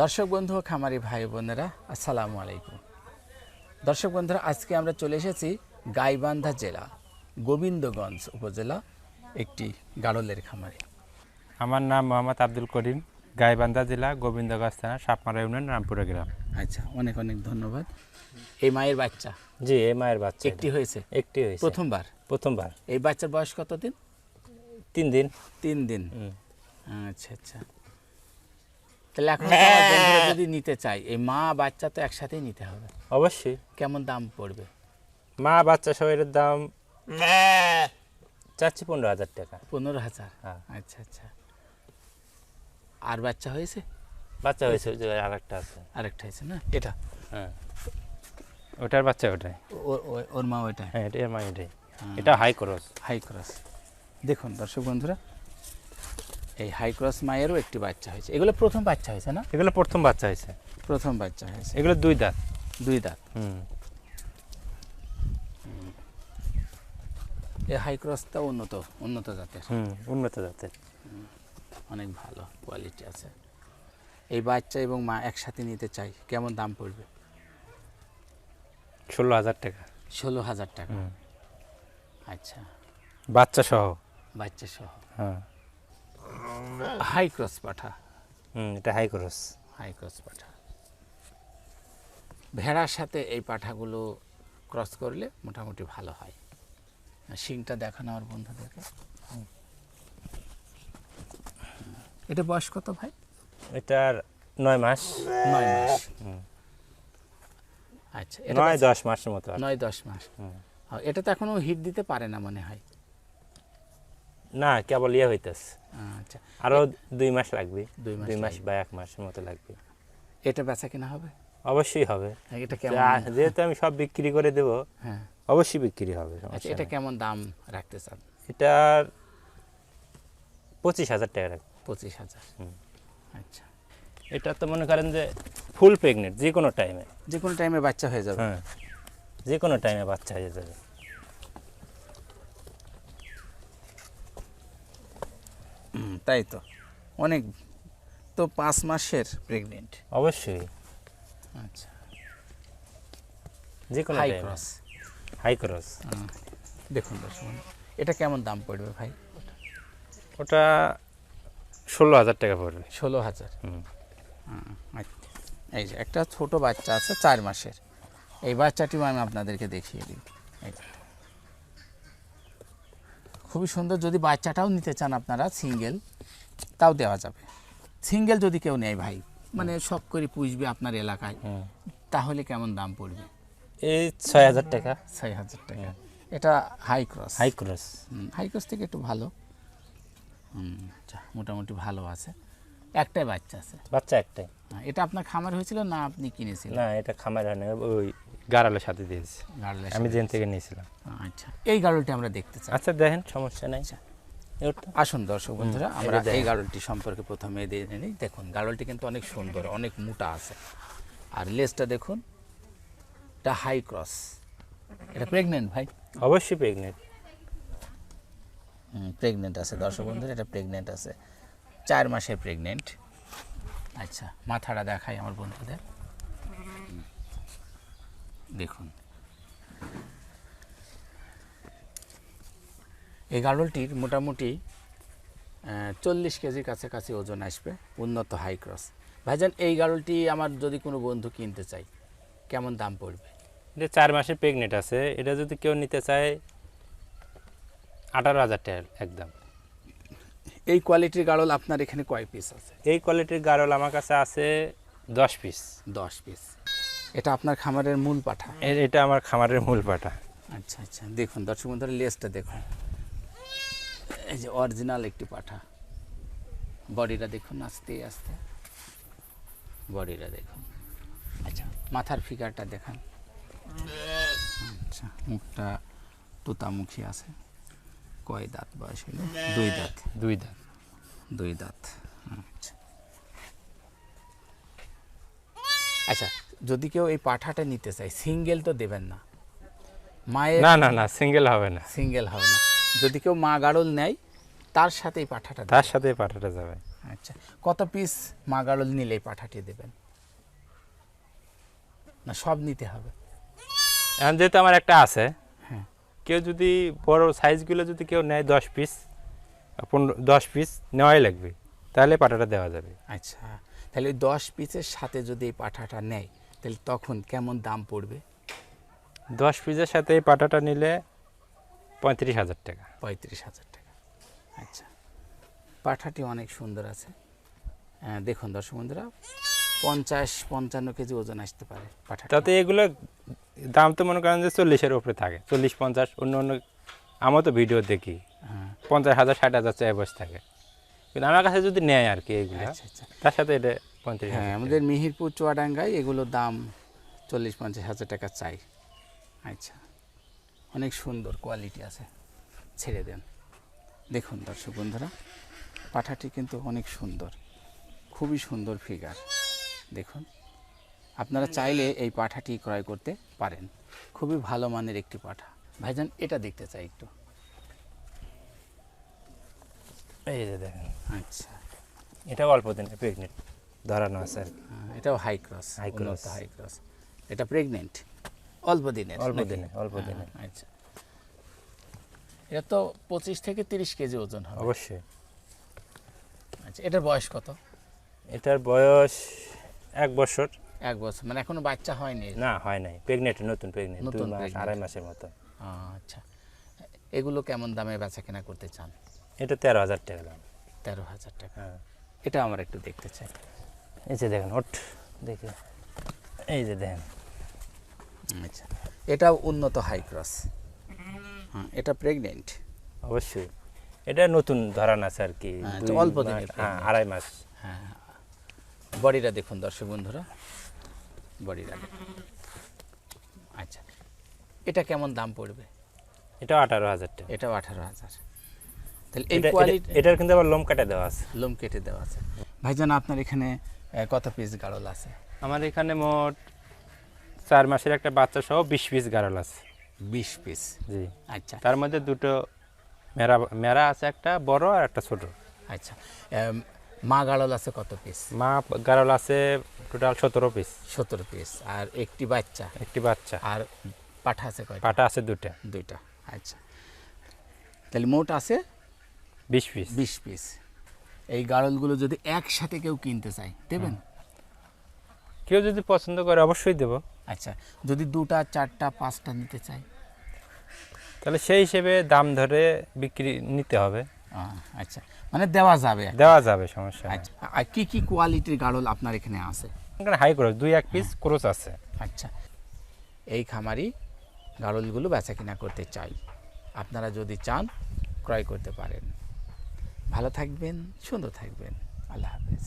দর্শক বন্ধু খামারি ভাই বোনেরা আসসালামু আলাইকুম। দর্শক বন্ধুরা আজকে আমরা চলে এসেছি গাইবান্ধা জেলা গোবিন্দগঞ্জ উপজেলা একটি গাড়লের খামারে। আমার নাম মোহাম্মদ আব্দুল করিম গাইবান্ধা জেলা গোবিন্দগঞ্জ থানা সাপমারা ইউনিয়ন রামপুরা গ্রাম। আচ্ছা অনেক অনেক ধন্যবাদ। এই মায়ের বাচ্চা? জি এই মায়ের বাচ্চা। একটি হয়েছে? একটি হয়েছে। প্রথমবার? প্রথমবার। এই বাচ্চার বয়স কত দিন তিন দিন। তিন দিন। আচ্ছা আচ্ছা। তাহলে এখন বন্ধুরা যদি নিতে চাই এই মা বাচ্চা তো একসাথেই নিতে হবে। অবশ্যই। কেমন দাম পড়বে? মা বাচ্চা সবের দাম চাচ্ছি পনেরো হাজার টাকা। পনেরো হাজার? হ্যাঁ। আচ্ছা আচ্ছা। আর বাচ্চা হয়েছে? বাচ্চা হয়েছে ওই যে আরেকটা আছে। আরেকটা হয়েছে না? এটা? হ্যাঁ। ওটার বাচ্চা ওটাই। ওর মা ওইটা হ্যাঁ এটাই মা এটাই। এটা হাই ক্রস হাই ক্রস দেখুন দর্শক বন্ধুরা এই হাই ক্রস মায়েরও একটি বাচ্চা হয়েছে। এগুলো প্রথম বাচ্চা হয়েছে না? এগুলো প্রথম বাচ্চা হয়েছে। প্রথম বাচ্চা হয়েছে। এগুলো দুই দাঁত। দুই দাঁত। হুম। এই হাই ক্রসটা উন্নত উন্নত জাতের। হুম উন্নত জাতের। অনেক ভালো কোয়ালিটি আছে। এই বাচ্চা এবং মা একসাথে নিতে চাই কেমন দাম পড়বে? ষোলো হাজার টাকা। ষোলো হাজার টাকা। আচ্ছা। বাচ্চা সহ। বাচ্চা সহ। হ্যাঁ। হাই ক্রস পাঠা। হুম এটা হাই ক্রস। হাই ক্রস পাঠা। ভেড়ার সাথে এই পাঠাগুলো ক্রস করলে মোটামুটি ভালো হয়। শিংটা দেখানো আমার বন্ধুদেরকে। এটা বয়স কত ভাই? এটার নয় মাস। নয় মাস। আচ্ছা নয় দশ মাসের মতো নয় দশ মাস। এটা তো এখনও হিট দিতে পারে না মনে হয়। না কেবল ইয়ে হইতেছে। আচ্ছা। আরও দুই মাস লাগবে। দুই মাস বা এক মাসের মতো লাগবে। এটা বেচা কিনা হবে? অবশ্যই হবে। এটা কেমন? যেহেতু আমি সব বিক্রি করে দেব হ্যাঁ। অবশ্যই বিক্রি হবে আচ্ছা এটা কেমন দাম রাখতে চান? এটার পঁচিশ হাজার টাকা রাখবে। পঁচিশ হাজার। আচ্ছা। এটা তো মনে করেন যে ফুল প্রেগনেন্ট যে কোনো টাইমে যে কোনো টাইমে বাচ্চা হয়ে যাবে। হ্যাঁ। যে কোনো টাইমে বাচ্চা হয়ে যাবে। তাই তো? অনেক তো পাঁচ মাসের প্রেগনেন্ট অবশ্যই। আচ্ছা। যে কোনো হাই ক্রস হাই ক্রস দেখুন দর্শক এটা কেমন দাম পড়বে ভাই? ওটা ষোলো হাজার টাকা পড়বে। ষোলো হাজার। এই যে একটা ছোট বাচ্চা আছে চার মাসের। এই বাচ্চাটিও আমি আপনাদেরকে দেখিয়ে দিই। খুবই সুন্দর যদি বাচ্চাটাও নিতে চান আপনারা সিঙ্গেল তাও দেওয়া যাবে। সিঙ্গেল যদি কেউ নেয় ভাই মানে শখ করে পুষবে আপনার এলাকায় তাহলে কেমন দাম পড়বে? এই ছয় হাজার টাকা। ছয় হাজার টাকা। এটা high cross high cross high cross থেকে একটু ভালো। হুম, আচ্ছা, মোটামুটি ভালো আছে। একটাই বাচ্চা আছে। বাচ্চা একটাই। হ্যাঁ, এটা আপনার খামার হয়েছিল না আপনি কিনেছিলেন? না এটা খামার হয় না ওই গাড়ালের সাথে দিয়েছি। গাড়লে আমি জেন থেকে নিয়েছিলাম। আচ্ছা এই গাড়লটি আমরা দেখতে চাই। আচ্ছা দেখেন সমস্যা নাই। ওটা আসুন দর্শক বন্ধুরা আমরা। এই গাড়লটি সম্পর্কে প্রথমে দিয়ে নিই। দেখুন গাড়লটি কিন্তু অনেক সুন্দর অনেক মোটা আছে। আর লেজটা দেখুন এটা হাই ক্রস এটা প্রেগনেন্ট ভাই? অবশ্যই প্রেগনেন্ট প্রেগনেন্ট আছে দর্শক বন্ধুরা এটা প্রেগনেন্ট আছে। চার মাসের প্রেগনেন্ট আচ্ছা মাথাটা দেখাই আমার বন্ধুদের। দেখুন। এই গাড়লটির মোটামুটি চল্লিশ কেজির কাছাকাছি ওজন আসবে উন্নত হাই ক্রস ভাইজান এই গাড়লটি আমার যদি কোনো বন্ধু কিনতে চাই কেমন দাম পড়বে? এটা চার মাসে প্রেগনেন্ট আছে। এটা যদি কেউ নিতে চায় আঠারো হাজার টাকা একদম। এই কোয়ালিটির গাড়ল আপনার এখানে কয় পিস আছে? এই কোয়ালিটির গারল আমার কাছে আছে দশ পিস দশ পিস এটা আপনার খামারের মূল পাঠা? এটা আমার খামারের মূল পাঠা। আচ্ছা আচ্ছা। দেখুন দর্শক বন্ধুরা লেজটা দেখুন। এই যে অরিজিনাল একটি পাঠা। বডিটা দেখুন আস্তে আস্তে। বডিটা দেখুন। আচ্ছা মাথার ফিগারটা দেখান। আচ্ছা মুখটা তোতামুখী আছে। কয় দাঁত বয়স হলো? দুই দাঁত। দুই দাঁত। দুই দাঁত। আচ্ছা। আচ্ছা যদি কেউ এই পাঠাটা নিতে চায় সিঙ্গেল তো দেবেন না। মায়ের না না না সিঙ্গেল হবে না। সিঙ্গেল হবে না। যদি কেউ মা গাড়ল নেয় তার সাথেই পাঠাটা তার সাথে পাঠাটা যাবে। আচ্ছা কত পিস মাগাড়ল নিলে এই পাঠাটি দেবেন? না সব নিতে হবে। এখন যেহেতু আমার একটা আছে হ্যাঁ। কেউ যদি বড় সাইজগুলো যদি কেউ নেয় দশ পিস পনেরো দশ পিস নেওয়াই লাগবে। তাহলে পাঠাটা দেওয়া যাবে। আচ্ছা তাহলে ওই দশ পিসের সাথে যদি এই পাঠাটা নেয় তাহলে তখন কেমন দাম পড়বে? দশ পিসের সাথে এই পাটাটা নিলে পঁয়ত্রিশ হাজার টাকা। পঁয়ত্রিশ হাজার টাকা। আচ্ছা। পাঠাটি অনেক সুন্দর আছে। আহ, দেখুন দর্শক বন্ধুরা পঞ্চাশ পঞ্চান্ন কেজি ওজন আসতে পারে তাতে এগুলো দাম তো মনে করেন যে চল্লিশের উপরে থাকে। চল্লিশ পঞ্চাশ অন্য অন্য আমার তো ভিডিও দেখি। হ্যাঁ। পঞ্চাশ হাজার ষাট হাজার চাই বসে থাকে। কিন্তু আমার কাছে যদি নেয় আর কি এগুলো আচ্ছা আচ্ছা। তার সাথে এটা পঁয়ত্রিশ হ্যাঁ আমাদের মিহিরপুর চুয়াডাঙ্গায় এগুলোর দাম চল্লিশ পঞ্চাশ হাজার টাকা চাই। আচ্ছা। অনেক সুন্দর কোয়ালিটি আছে। ছেড়ে দেন। দেখুন দর্শক বন্ধুরা পাঠাটি কিন্তু অনেক সুন্দর খুবই সুন্দর ফিগার দেখুন আপনারা চাইলে এই পাঠাটি ক্রয় করতে পারেন। খুবই ভালো মানের একটি পাঠা। ভাইজান এটা দেখতে চাই একটু। এই যে দেখেন। আচ্ছা। এটা অল্প দিনে প্রেগনেন্ট ধরানো আছে আর। হ্যাঁ, এটাও high cross high cross। High cross এটা প্রেগনেন্ট অল্প দিনের অল্প দিনে, অল্প হ্যাঁ, দিনে। আচ্ছা। এটা তো পঁচিশ থেকে তিরিশ কেজি ওজন হবে। অবশ্যই। আচ্ছা এটার বয়স কত? এটার বয়স এক বছর। এক বছর মানে এখনও বাচ্চা হয়নি? না হয় নাই। প্রেগনেন্ট নতুন প্রেগনেন্ট দুই নতুন মাস আড়াই মাসের মতো। আচ্ছা। এগুলো কেমন দামে বেচা কেনা করতে চান? এটা তেরো হাজার টাকা দাম। তেরো হাজার টাকা। হ্যাঁ। এটা আমার একটু দেখতে চাই। এই যে দেখেন ওট দেখি। এই যে দেখেন। আচ্ছা। এটাও উন্নত হাই ক্রস হ্যাঁ এটা প্রেগনেন্ট অবশ্যই। এটা নতুন ধরান আছে আর কি। হ্যাঁ, অল্প দিনের হ্যাঁ আড়াই মাস। হ্যাঁ বডিটা দেখুন দর্শক বন্ধুরা। বডিটা আচ্ছা এটা কেমন দাম পড়বে? এটা আঠারো হাজার টাকা। এটাও আঠারো হাজার। তাহলে এই এটা- এটা- কোয়ালিটি এটার কিন্তু আবার লোম কাটা দেওয়া আছে। লোম কেটে দেওয়া আছে। ভাইজান আপনার এখানে কত পিস গাড়ল আছে? আমার এখানে মোট চার মাসের একটা বাচ্চা সহ বিশ পিস গাড়ল আছে। বিশ পিস জি। আচ্ছা। তার মধ্যে দুটো মেরা মেরা আছে একটা বড় আর একটা ছোট। আচ্ছা। মা গাড়ল আছে কত পিস মা গাড়ল আছে টোটাল সতেরো পিস সতেরো পিস আর একটি বাচ্চা? একটি বাচ্চা। আর পাঠা আছে কয়টা? পাঠা আছে দুটা দুইটা। আচ্ছা। তাহলে মোট আছে? বিশ পিস বিশ পিস এই গাড়লগুলো যদি একসাথে কেউ কিনতে চায় দেবেন? কেউ যদি পছন্দ করে অবশ্যই দেব। আচ্ছা যদি দুটা চারটা পাঁচটা নিতে চাই। তাহলে সেই হিসেবে দাম ধরে বিক্রি নিতে হবে। আচ্ছা মানে দেওয়া যাবে দেওয়া যাবে সমস্যা আচ্ছা আর কি কি কোয়ালিটির গাড়ল আপনার এখানে আছে? এখানে হাই ক্রস দুই এক পিস ক্রস আছে। আচ্ছা এই খামারি গাড়লগুলো বেচা কিনা করতে চাই। আপনারা যদি চান ক্রয় করতে পারেন। ভালো থাকবেন সুন্দর থাকবেন। আল্লাহ হাফেজ।